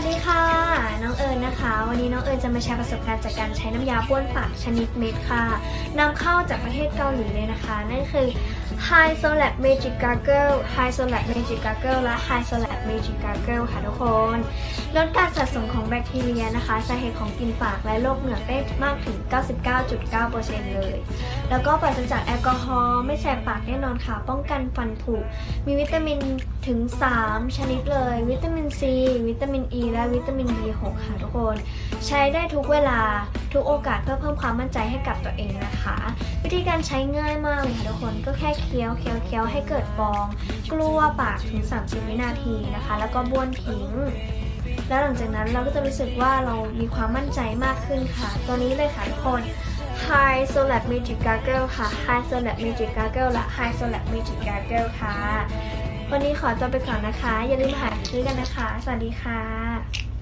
วัสดีค่ะ น้องเอิญนะคะ วันนี้น้องเอิญจะมาแชร์ประสบการณ์จากการใช้น้ำยาบ้วนปากชนิดเม็ดค่ะนำเข้าจากประเทศเกาหลีเลยนะคะ นั่นคือ High Solab Magic Gargle High Solab Magic Gargle และ High Solab Magic Gargle ค่ะทุกคนลดการสะสมของแบคทีเรียนะคะสาเหตุของกลิ่นปากและโรคเหงือกได้มากถึง 99.9%เลย แล้วก็ปราศจากแอลกอฮอล์ไม่แสบปากแน่นอนค่ะ ป้องกันฟันผุ มีวิตามินถึง 3 ชนิดเลย วิตามินซีวิตามินอ e, ีและวิตามิน B6 ค่ะทุกคน ใช้ได้ทุกเวลา ทุกโอกาสเพื่อเพิ่มความมั่นใจให้กับตัวเองนะคะ วิธีการใช้ง่ายมากเลยค่ะทุกคนก็แค่เคี้ยวเคี้ยวเคี้ยวให้เกิดฟอง กลัวปากถึง 30 วินาทีนะคะ แล้วก็บ้วนทิ้งแล้วหลังจากนั้นเราก็จะรู้สึกว่าเรามีความมั่นใจมากขึ้นค่ะ ตัวนี้เลยค่ะทุกคน High Solab Magic Gargle ค่ะ High Solab Magic Gargle และ High Solab Magic Gargle ค่ะ วันนี้ขอตัวไปก่อนนะคะ อย่าลืมหาซื้อกันนะคะ สวัสดีค่ะ